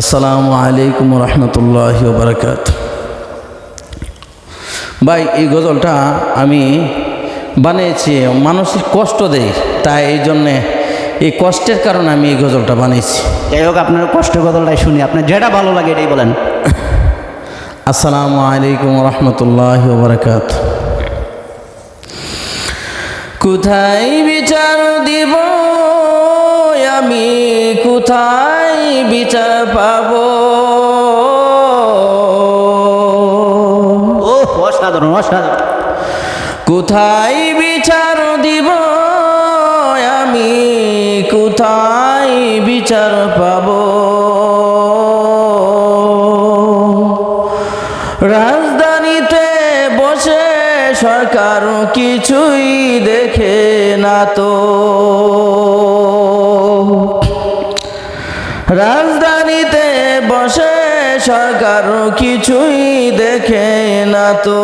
আসসালামু আলাইকুম রহমতুল্লাহ বারকাত ভাই এই গজলটা আমি বানিয়েছি মানুষের কষ্ট দেয় তাই এই জন্যে এই কষ্টের কারণে আমি এই গজলটা বানিয়েছি। যাই হোক আপনার কষ্ট গজলটাই শুনি আপনার যেটা ভালো লাগে এটাই বলেন। আসসালামু আলাইকুম রহমতুল্লাহ বারকাত কোথায় বিচার দিব? আমি কোথায় বিচার পাব। ও অসাধারণ অসাধারণ। কোথায় বিচার দিব আমি? কোথায় বিচার পাব? রাজধানীতে বসে সরকার কিছুই দেখে না তো। রাজধানীতে সরকার কিছুই দেখে না তো।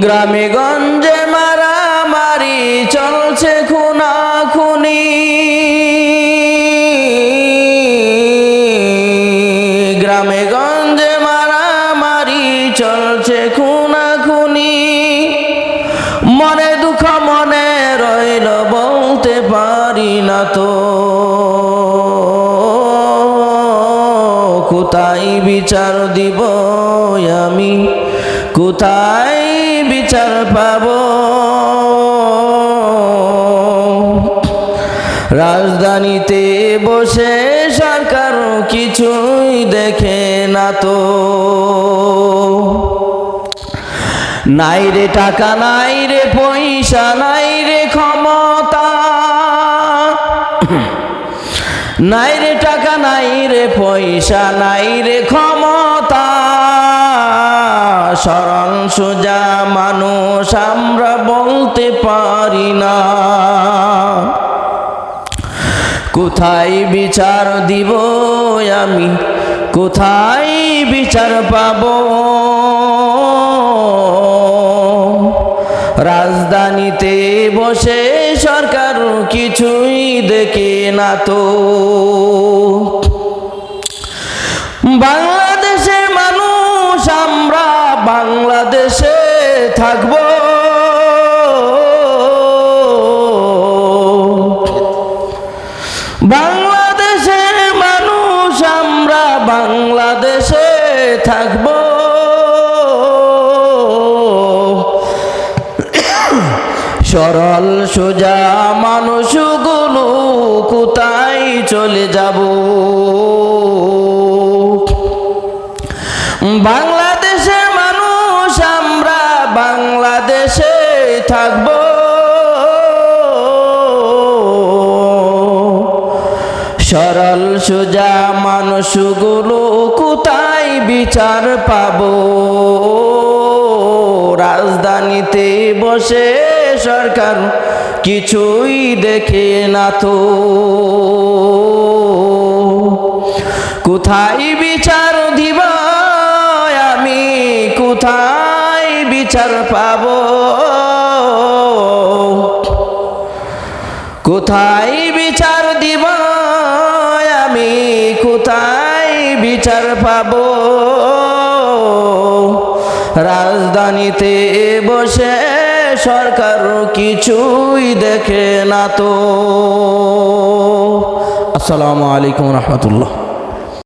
গ্রামে গঞ্জে মারামারি চলছে খুনাখুনি। গ্রামে গঞ্জে মারামারি চলছে খুনাখুনি। মনে দুঃখ মনে রইল বলতে পারি না তো। বিচার দিব আমি? কোথায় বিচার পাব? রাজধানীতে বসে সরকার কিছুই দেখে না তো। নাই রে টাকা, নাই রে পয়সা, নাই রে ক্ষমতা। নাই রে টাকা, নাই রে পয়সা, নাই রে ক্ষমতা। সরল, সোজা মানুষ আমরা বলতে পারি না। কোথায় বিচার দিব আমি? কোথায় বিচার পাব? রাজধানীতে বসে সরকার কিছুই দেখে না তো। বাংলাদেশের মানুষ, আমরা বাংলাদেশে থাকব। বাংলাদেশের মানুষ, আমরা বাংলাদেশে সরল সোজা মানুষগুলো কোথায় চলে যাব? বাংলাদেশের মানুষ, আমরা বাংলাদেশে থাকব। সরল সোজা মানুষগুলো কোথায় বিচার পাব? রাজধানীতে বসে সরকার কিছুই দেখে না তো। কোথায় বিচার দিব আমি? কোথায় বিচার পাব? কোথায় বিচার দিব আমি? কোথায় বিচার পাব? রাজধানীতে বসে সরকার কিছুই দেখে না তো। আসসালামু আলাইকুম রহমতুল্লাহ।